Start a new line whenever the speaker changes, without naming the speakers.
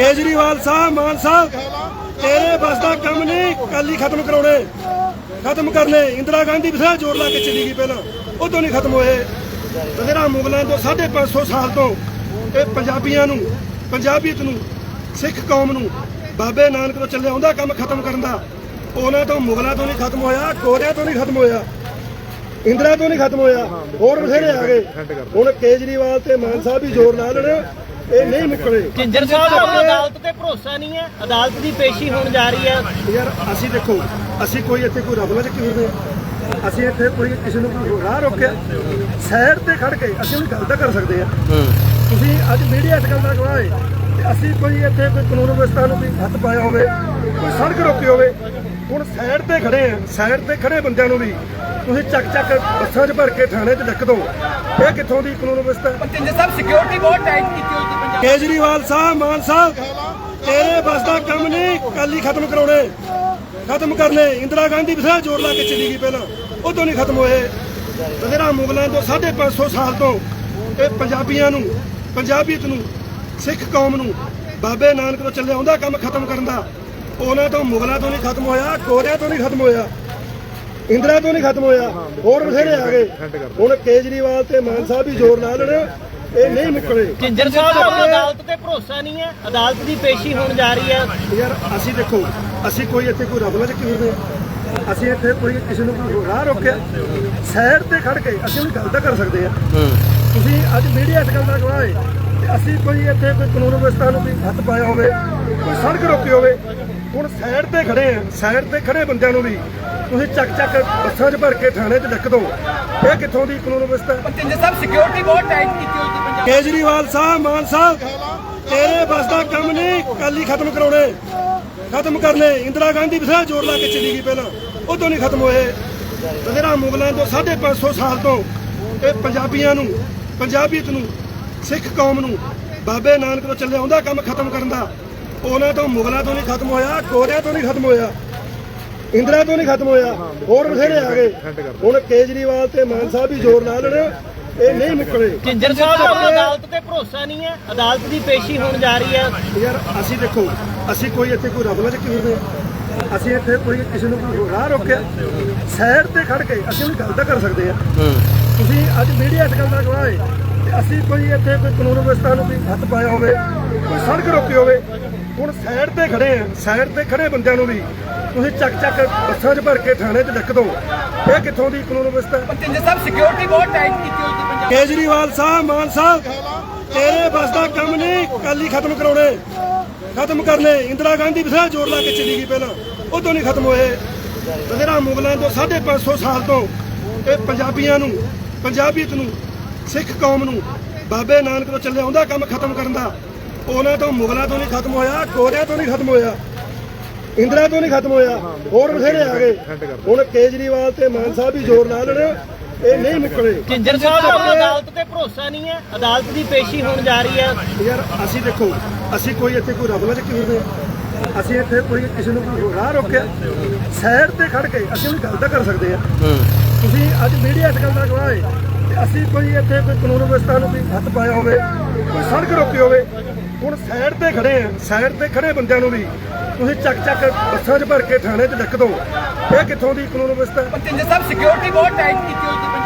ਕੇਜਰੀਵਾਲ ਸਾਹਿਬ, ਮਾਨ ਸਾਹਿਬ, ਤੇਰੇ ਬਸ ਦਾ ਕੰਮ ਨਹੀਂ ਕੱਲ ਖਤਮ ਕਰਾਉਣੇ। ਖਤਮ ਕਰਨੇ। ਇੰਦਰਾ ਗਾਂਧੀ ਬਥੇਰਾ ਜ਼ੋਰ ਲਾ ਕੇ ਚਲੀ ਗਈ ਪਹਿਲਾਂ। ਉਦੋਂ ਨਹੀਂ ਖਤਮ ਹੋਏ। ਬਥੇਰਾ ਮੁਗਲਾਂ ਤੋਂ 550 ਸਾਲ ਤੋਂ ਇਹ ਪੰਜਾਬੀਆਂ ਨੂੰ, ਪੰਜਾਬੀਅਤ ਨੂੰ, ਸਿੱਖ ਕੌਮ ਨੂੰ, ਬਾਬੇ ਨਾਨਕ ਤੋਂ ਚੱਲਿਆ ਆਉਂਦਾ ਕੰਮ ਖਤਮ ਕਰਨ ਦਾ। ਉਹਨਾਂ ਤੋਂ ਮੁਗਲਾਂ ਤੋਂ ਨਹੀਂ ਖਤਮ ਹੋਇਆ ਕੋਰਿਆਂ ਤੋਂ ਨਹੀਂ ਖਤਮ ਹੋਇਆ। ਇੰਦਰਾ ਤੋਂ ਨਹੀਂ ਖਤਮ ਹੋਇਆ। ਹੋਰ ਬਥੇਰੇ ਆ ਗਏ। ਹੁਣ ਕੇਜਰੀਵਾਲ ਤੇ ਮਾਨ ਸਾਹਿਬ ਵੀ ਜ਼ੋਰ ਲਾ ਲੈਣ। ਇਹ ਨਹੀਂ ਮੁੱਕਣੇ।
ਝਿੰਜਰ ਸਾਹਿਬ ਨੂੰ ਅਦਾਲਤ ਤੇ ਭਰੋਸਾ ਨਹੀਂ ਹੈ। ਅਦਾਲਤ ਦੀ ਪੇਸ਼ੀ ਹੋਣ ਜਾ ਰਹੀ ਹੈ।
ਯਾਰ ਅਸੀਂ ਦੇਖੋ ਅਸੀਂ ਕੋਈ ਇੱਥੇ ਕੋਈ ਰੱਬ ਨਾਲ ਕਿਉਂ ਅਸੀਂ ਇੱਥੇ ਕੋਈ ਕਿਸੇ ਨੂੰ ਕੋਈ ਰਾਹ ਰੋਕਿਆ। ਸਾਈਡ ਤੇ ਖੜ ਕੇ ਅਸੀਂ ਉਹਨੂੰ ਗੱਲ ਤਾਂ ਕਰ ਸਕਦੇ ਆ ਤੁਸੀਂ ਅੱਜ ਮੀਡੀਆ ਇਸ ਗੱਲ ਦਾ ਗਵਾਹ ਹੈ ਅਸੀਂ ਕੋਈ ਇੱਥੇ ਕੋਈ ਕਾਨੂੰਨ ਵਿਵਸਥਾ ਨੂੰ ਕੋਈ ਹੱਥ ਪਾਇਆ ਹੋਵੇ ਕੋਈ ਸੜਕ ਰੋਕੀ ਹੋਵੇ ਹੁਣ ਸਾਈਡ ਤੇ ਖੜੇ ਆ ਸਾਈਡ ਤੇ ਖੜੇ ਬੰਦਿਆਂ ਨੂੰ ਵੀ ਤੁਸੀਂ ਚੱਕ ਚੱਕ ਬੱਸਾਂ 'ਚ ਭਰ ਕੇ ਥਾਣੇ 'ਚ ਲਿਖ ਦਿਓ। ਇਹ ਕਿੱਥੋਂ ਦੀ ਕਾਨੂੰਨ ਵਿਵਸਥਾ?
ਜਿੰਦੇ ਸਾਹਿਬ ਸਿਕਿਉਰਿਟੀ ਬਹੁਤ ਟਾਈਟ ਕੀਤੀ ਹੋਈ ਸੀ ਪੰਜਾਬ
ਕੇਜਰੀਵਾਲ ਸਾਹਿਬ ਮਾਨ ਸਾਹਿਬ ਤੇਰੇ ਬਸ ਦਾ ਕੰਮ ਨਹੀਂ ਕੱਲ ਖਤਮ ਕਰਾਉਣੇ। ਖਤਮ ਕਰਨੇ। ਇੰਦਰਾ ਗਾਂਧੀ ਬਥੇਰਾ ਜ਼ੋਰ ਲਾ ਕੇ ਚਲੀ ਗਈ ਪਹਿਲਾਂ। ਉਦੋਂ ਨਹੀਂ ਖਤਮ ਹੋਏ। ਬਥੇਰਾ ਮੁਗਲਾਂ ਤੋਂ 550 ਸਾਲ ਤੋਂ ਇਹ ਪੰਜਾਬੀਆਂ ਨੂੰ ਪੰਜਾਬੀਅਤ ਨੂੰ ਸਿੱਖ ਕੌਮ ਨੂੰ ਬਾਬੇ ਨਾਨਕ ਤੋਂ ਚੱਲਿਆ ਆਉਂਦਾ ਕੰਮ ਖਤਮ ਕਰਨ ਦਾ। ਉਹਨਾਂ ਤੋਂ ਮੁਗਲਾਂ ਤੋਂ ਨਹੀਂ ਖਤਮ ਹੋਇਆ ਗੋਰਿਆਂ ਤੋਂ ਨਹੀਂ ਖਤਮ ਹੋਇਆ ਇੰਦਰਾ ਤੋਂ ਨਹੀਂ ਖਤਮ ਹੋਇਆ ਹੋਰ ਬਥੇਰੇ ਆ ਗਏ। ਹੁਣ ਕੇਜਰੀਵਾਲ ਤੇ ਮਾਨ ਸਾਹਿਬ ਵੀ ਜ਼ੋਰ ਲਾ ਲੈਣ ਇਹ ਨਹੀਂ ਮੁੱਕਣੇ।
ਝਿੰਜਰ ਸਾਹਿਬ ਨੂੰ ਅਦਾਲਤ ਤੇ ਭਰੋਸਾ ਨਹੀਂ ਹੈ? ਅਦਾਲਤ ਦੀ ਪੇਸ਼ੀ ਹੋਣ ਜਾ ਰਹੀ ਹੈ।
ਯਾਰ ਅਸੀਂ ਦੇਖੋ ਅਸੀਂ ਕੋਈ ਇੱਥੇ ਕੋਈ ਰੱਬ ਨਾਲ ਕਿਉਂ ਅਸੀਂ ਇੱਥੇ ਕੋਈ ਕਿਸੇ ਨੂੰ ਕੋਈ ਰਾਹ ਰੋਕਿਆ। ਸਾਈਡ ਤੇ ਖੜ ਕੇ ਅਸੀਂ ਉਹਨੂੰ ਗੱਲ ਤਾਂ ਕਰ ਸਕਦੇ ਆ ਤੁਸੀਂ ਅੱਜ ਮੀਡੀਆ ਇਸ ਗੱਲ ਦਾ ਗਵਾਹ ਹੈ ਅਸੀਂ ਕੋਈ ਇੱਥੇ ਕੋਈ ਕਾਨੂੰਨ ਵਿਵਸਥਾ ਨੂੰ ਕੋਈ ਹੱਥ ਪਾਇਆ ਹੋਵੇ ਕੋਈ ਸੜਕ ਰੋਕੀ ਹੋਵੇ ਹੁਣ ਸਾਈਡ ਤੇ ਖੜੇ ਆ ਸਾਈਡ ਤੇ ਖੜੇ ਬੰਦਿਆਂ ਨੂੰ ਵੀ ਤੁਸੀਂ ਚੱਕ ਚੱਕ ਬੱਸਾਂ 'ਚ ਭਰ ਕੇ ਥਾਣੇ 'ਚ ਲਿਖ ਦਿਓ। ਇਹ ਕਿੱਥੋਂ ਦੀ ਕਾਨੂੰਨ ਵਿਵਸਥਾ?
ਜਿੰਦੇ ਸਾਹਿਬ ਸਿਕਿਉਰਿਟੀ ਬਹੁਤ ਟਾਈਟ ਕੀਤੀ ਹੋਈ ਸੀ ਪੰਜਾਬ
ਕੇਜਰੀਵਾਲ ਸਾਹਿਬ ਮਾਨ ਸਾਹਿਬ ਤੇਰੇ ਬਸ ਦਾ ਕੰਮ ਨਹੀਂ ਕੱਲ ਹੀ ਖਤਮ ਕਰਾਉਣੇ ਖਤਮ ਕਰਨੇ। ਇੰਦਰਾ ਗਾਂਧੀ ਬਥੇਰਾ ਜ਼ੋਰ ਲਾ ਕੇ ਚਲੀ ਗਈ ਪਹਿਲਾਂ ਉਦੋਂ ਨਹੀਂ ਖਤਮ ਹੋਏ। ਬਥੇਰਾ ਮੁਗਲਾਂ ਤੋਂ 550 ਸਾਲ ਤੋਂ ਇਹ ਪੰਜਾਬੀਆਂ ਨੂੰ ਪੰਜਾਬੀਅਤ ਨੂੰ ਸਿੱਖ ਕੌਮ ਨੂੰ ਬਾਬੇ ਨਾਨਕ ਤੋਂ ਚੱਲਿਆ ਆਉਂਦਾ ਕੰਮ ਖਤਮ ਕਰਨ ਦਾ। ਉਹਨਾਂ ਤੋਂ ਮੁਗਲਾਂ ਤੋਂ ਨਹੀਂ ਖਤਮ ਹੋਇਆ ਗੋਰਿਆਂ ਤੋਂ ਨਹੀਂ ਖਤਮ ਹੋਇਆ ਇੰਦਰਾ ਤੋਂ ਨਹੀਂ ਖਤਮ ਹੋਇਆ ਹੋਰ ਬਥੇਰੇ ਆ ਗਏ। ਹੁਣ ਕੇਜਰੀਵਾਲ ਤੇ ਮਾਨ ਸਾਹਿਬ ਵੀ ਜ਼ੋਰ ਲਾ ਲੈਣ ਇਹ ਨਹੀਂ ਮੁੱਕਣੇ।
ਝਿੰਜਰ ਸਾਹਿਬ ਨੂੰ ਅਦਾਲਤ ਤੇ ਭਰੋਸਾ ਨਹੀਂ ਹੈ। ਅਦਾਲਤ ਦੀ ਪੇਸ਼ੀ ਹੋਣ ਜਾ ਰਹੀ ਹੈ।
ਯਾਰ ਅਸੀਂ ਦੇਖੋ ਅਸੀਂ ਕੋਈ ਇੱਥੇ ਕੋਈ ਰੱਬ ਨਾਲ ਕਿਉਂ ਅਸੀਂ ਇੱਥੇ ਕੋਈ ਕਿਸੇ ਨੂੰ ਕੋਈ ਰਾਹ ਰੋਕਿਆ। ਸਾਈਡ ਤੇ ਖੜ ਕੇ ਅਸੀਂ ਉਹਨੂੰ ਗੱਲ ਤਾਂ ਕਰ ਸਕਦੇ ਆ ਤੁਸੀਂ ਅੱਜ ਮੀਡੀਆ ਇਸ ਗੱਲ ਦਾ ਗਵਾਹ ਹੈ। ਅਸੀਂ ਕੋਈ ਇੱਥੇ ਕੋਈ ਕਾਨੂੰਨ ਵਿਵਸਥਾ ਨੂੰ ਕੋਈ ਹੱਥ ਪਾਇਆ ਹੋਵੇ ਕੋਈ ਸੜਕ ਰੋਕੀ ਹੋਵੇ ਹੁਣ ਸਾਈਡ ਤੇ ਖੜੇ ਆ ਸਾਈਡ ਤੇ ਖੜੇ ਬੰਦਿਆਂ ਨੂੰ ਵੀ ਤੁਸੀਂ ਚੱਕ ਚੱਕ ਬੱਸਾਂ 'ਚ ਭਰ ਕੇ ਥਾਣੇ 'ਚ ਲਿਖ ਦਿਓ ਇਹ ਕਿੱਥੋਂ ਦੀ ਕਾਨੂੰਨ ਵਿਵਸਥਾ?
ਜਿੰਦੇ ਸਾਹਿਬ ਸਿਕਿਉਰਿਟੀ ਬਹੁਤ ਟਾਈਟ ਕੀਤੀ ਹੋਈ ਸੀ ਪੰਜਾਬ
ਕੇਜਰੀਵਾਲ ਸਾਹਿਬ ਮਾਨ ਸਾਹਿਬ ਤੇਰੇ ਬਸ ਦਾ ਕੰਮ ਨਹੀਂ ਕੱਲ ਹੀ ਖਤਮ ਕਰਾਉਣੇ। ਖਤਮ ਕਰਨੇ। ਇੰਦਰਾ ਗਾਂਧੀ ਬਥੇਰਾ ਜ਼ੋਰ ਲਾ ਕੇ ਚਲੀ ਗਈ ਪਹਿਲਾਂ। ਉਦੋਂ ਨਹੀਂ ਖਤਮ ਹੋਏ। ਬਥੇਰਾ ਮੁਗਲਾਂ ਤੋਂ 550 ਸਾਲ ਤੋਂ ਇਹ ਪੰਜਾਬੀਆਂ ਨੂੰ ਪੰਜਾਬੀਅਤ ਨੂੰ ਸਿੱਖ ਕੌਮ ਨੂੰ ਬਾਬੇ ਨਾਨਕ ਤੋਂ ਚੱਲਿਆ ਆਉਂਦਾ ਕੰਮ ਖਤਮ ਕਰਨ ਦਾ। ਉਹਨਾਂ ਤੋਂ ਮੁਗਲਾਂ ਤੋਂ ਨਹੀਂ ਖਤਮ ਹੋਇਆ ਗੋਰਿਆਂ ਤੋਂ ਨਹੀਂ ਖਤਮ ਹੋਇਆ ਇੰਦਰਾ ਤੋਂ ਨਹੀਂ ਖਤਮ ਹੋਇਆ ਹੋਰ ਬਥੇਰੇ ਆ ਗਏ। ਹੁਣ ਕੇਜਰੀਵਾਲ ਤੇ ਮਾਨ ਸਾਹਿਬ ਵੀ ਜ਼ੋਰ ਲਾ ਲੈਣ ਇਹ ਨਹੀਂ ਮੁੱਕਣੇ।
ਝਿੰਜਰ ਸਾਹਿਬ ਨੂੰ ਅਦਾਲਤ ਤੇ ਭਰੋਸਾ ਨਹੀਂ ਹੈ। ਅਦਾਲਤ ਦੀ ਪੇਸ਼ੀ ਹੋਣ ਜਾ ਰਹੀ ਹੈ।
ਯਾਰ ਅਸੀਂ ਦੇਖੋ ਅਸੀਂ ਕੋਈ ਇੱਥੇ ਕੋਈ ਰੱਬ ਨਾਲ ਕਿਉਂ ਅਸੀਂ ਇੱਥੇ ਕੋਈ ਕਿਸੇ ਨੂੰ ਕੋਈ ਰਾਹ ਰੋਕਿਆ। ਸਾਈਡ ਤੇ ਖੜ ਕੇ ਅਸੀਂ ਉਹਨੂੰ ਗੱਲ ਤਾਂ ਕਰ ਸਕਦੇ ਆ ਤੁਸੀਂ ਅੱਜ ਮੀਡੀਆ ਇਸ ਗੱਲ ਦਾ ਗਵਾਹ ਹੈ ਅਸੀਂ ਕੋਈ ਇੱਥੇ ਕੋਈ ਕਾਨੂੰਨ ਵਿਵਸਥਾ ਨੂੰ ਕੋਈ ਹੱਥ ਪਾਇਆ ਹੋਵੇ, ਕੋਈ ਸੜਕ ਰੋਕੀ ਹੋਵੇ, ਹੁਣ ਸਾਈਡ ਤੇ ਖੜੇ ਆ, ਸਾਈਡ ਤੇ ਖੜੇ ਬੰਦਿਆਂ ਨੂੰ ਵੀ ਤੁਸੀਂ ਚੱਕ ਚੱਕ ਬੱਸਾਂ 'ਚ ਭਰ ਕੇ ਥਾਣੇ 'ਚ ਲਿਖ ਦਿਓ। ਇਹ ਕਿੱਥੋਂ ਦੀ ਕਾਨੂੰਨ ਵਿਵਸਥਾ?
ਜਿੰਦੇ ਸਾਹਿਬ ਸਿਕਿਉਰਿਟੀ ਬਹੁਤ ਟਾਈਟ ਕੀਤੀ ਹੋਈ ਸੀ